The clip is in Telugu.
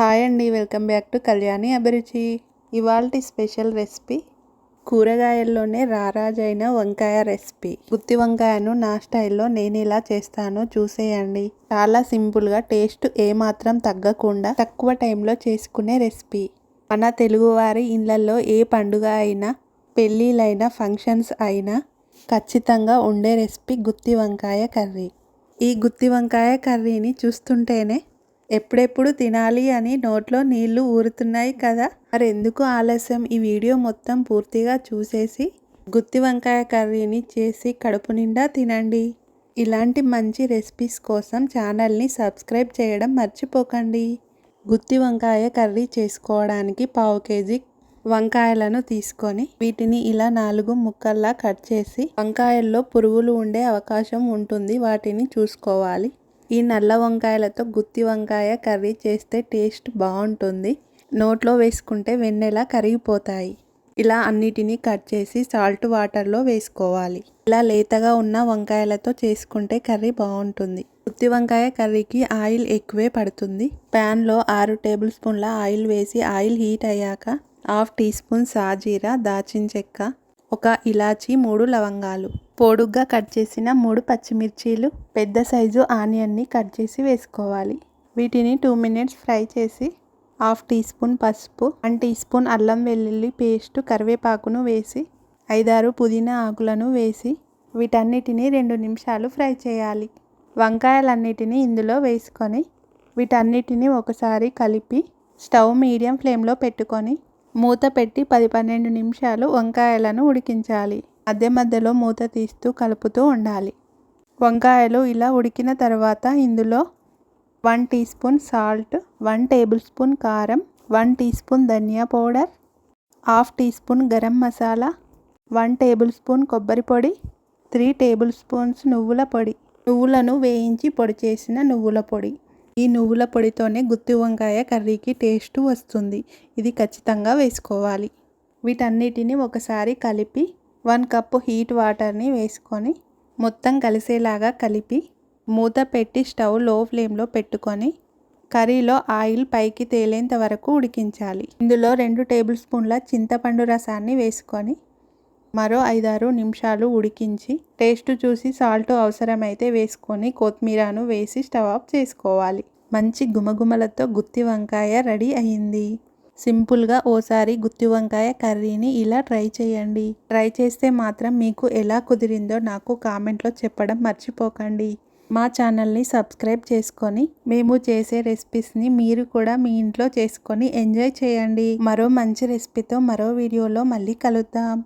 హాయ్ అండి వెల్కమ్ బ్యాక్ టు కళ్యాణి అభిరుచి. ఇవాళ స్పెషల్ రెసిపీ కూరగాయల్లోనే రారాజైన వంకాయ రెసిపీ. గుత్తి వంకాయను నా స్టైల్లో నేను ఎలా చేస్తానో చూసేయండి. చాలా సింపుల్గా టేస్ట్ ఏమాత్రం తగ్గకుండా తక్కువ టైంలో చేసుకునే రెసిపీ. మన తెలుగువారి ఇళ్ళల్లో ఏ పండుగ అయినా పెళ్ళిళ్ళైనా ఫంక్షన్స్ అయినా ఖచ్చితంగా ఉండే రెసిపీ గుత్తి వంకాయ కర్రీ. ఈ గుత్తి వంకాయ కర్రీని చూస్తుంటేనే ఎప్పుడెప్పుడు తినాలి అని నోట్లో నీళ్ళు ఊరుతున్నాయి కదా? మరి ఎందుకు ఆలస్యం? ఈ వీడియో మొత్తం పూర్తిగా చూసేసి గుత్తి వంకాయ కర్రీని చేసి కడుపు నిండా తినండి. ఇలాంటి మంచి రెసిపీస్ కోసం ఛానల్ని సబ్స్క్రైబ్ చేయడం మర్చిపోకండి. గుత్తి వంకాయ కర్రీ చేసుకోవడానికి పావు కేజీ వంకాయలను తీసుకొని వీటిని ఇలా నాలుగు ముక్కల్లా కట్ చేసి వంకాయల్లో పురుగులు ఉండే అవకాశం ఉంటుంది. వాటిని చూసుకోవాలి. ఈ నల్ల వంకాయలతో గుత్తి వంకాయ కర్రీ చేస్తే టేస్ట్ బాగుంటుంది. నోట్లో వేసుకుంటే వెన్నెలా కరిగిపోతాయి. ఇలా అన్నిటినీ కట్ చేసి సాల్ట్ వాటర్లో వేసుకోవాలి. ఇలా లేతగా ఉన్న వంకాయలతో చేసుకుంటే కర్రీ బాగుంటుంది. గుత్తి వంకాయ కర్రీకి ఆయిల్ ఎక్కువే పడుతుంది. ప్యాన్లో ఆరు టేబుల్ స్పూన్ల ఆయిల్ వేసి ఆయిల్ హీట్ అయ్యాక హాఫ్ టీ స్పూన్ సాజీరా దాచిన చెక్క ఒక ఇలాచి మూడు లవంగాలు పొడుగ్గా కట్ చేసిన మూడు పచ్చిమిర్చీలు పెద్ద సైజు ఆనియన్ని కట్ చేసి వేసుకోవాలి. వీటిని టూ మినిట్స్ ఫ్రై చేసి హాఫ్ టీ స్పూన్ పసుపు వన్ టీ స్పూన్ అల్లం వెల్లుల్లి పేస్ట్ కరివేపాకును వేసి ఐదారు పుదీనా ఆకులను వేసి వీటన్నిటిని రెండు నిమిషాలు ఫ్రై చేయాలి. వంకాయలన్నిటిని ఇందులో వేసుకొని వీటన్నిటిని ఒకసారి కలిపి స్టవ్ మీడియం ఫ్లేమ్లో పెట్టుకొని మూత పెట్టి పది పన్నెండు నిమిషాలు వంకాయలను ఉడికించాలి. మధ్య మధ్యలో మూత తీస్తూ కలుపుతూ ఉండాలి. వంకాయలు ఇలా ఉడికిన తర్వాత ఇందులో one teaspoon salt one tablespoon కారం వన్ టీ స్పూన్ ధనియా powder half teaspoon garam masala one tablespoon కొబ్బరి పొడి త్రీ టేబుల్ స్పూన్స్ నువ్వుల పొడి. నువ్వులను వేయించి పొడి చేసిన నువ్వుల పొడి. ఈ నువ్వుల పొడితోనే గుత్తి వంకాయ కర్రీకి టేస్ట్ వస్తుంది. ఇది ఖచ్చితంగా వేసుకోవాలి. వీటన్నిటిని ఒకసారి కలిపి వన్ కప్పు హీట్ వాటర్ని వేసుకొని మొత్తం కలిసేలాగా కలిపి మూత పెట్టి స్టవ్లో ఫ్లేమ్లో పెట్టుకొని కర్రీలో ఆయిల్ పైకి తేలేంత వరకు ఉడికించాలి. ఇందులో రెండు టేబుల్ స్పూన్ల చింతపండు రసాన్ని వేసుకొని మరో ఐదారు నిమిషాలు ఉడికించి టేస్ట్ చూసి సాల్ట్ అవసరమైతే వేసుకొని కొత్తిమీరను వేసి స్టవ్ ఆఫ్ చేసుకోవాలి. మంచి గుమగుమలతో గుత్తి వంకాయ రెడీ అయింది. సింపుల్గా ఓసారి గుత్తి వంకాయ కర్రీని ఇలా ట్రై చేయండి. ట్రై చేస్తే మాత్రం మీకు ఎలా కుదిరిందో నాకు కామెంట్లో చెప్పడం మర్చిపోకండి. మా ఛానల్ని సబ్స్క్రైబ్ చేసుకొని మేము చేసే రెసిపీస్ని మీరు కూడా మీ ఇంట్లో చేసుకొని ఎంజాయ్ చేయండి. మరో మంచి రెసిపీతో మరో వీడియోలో మళ్ళీ కలుద్దాం.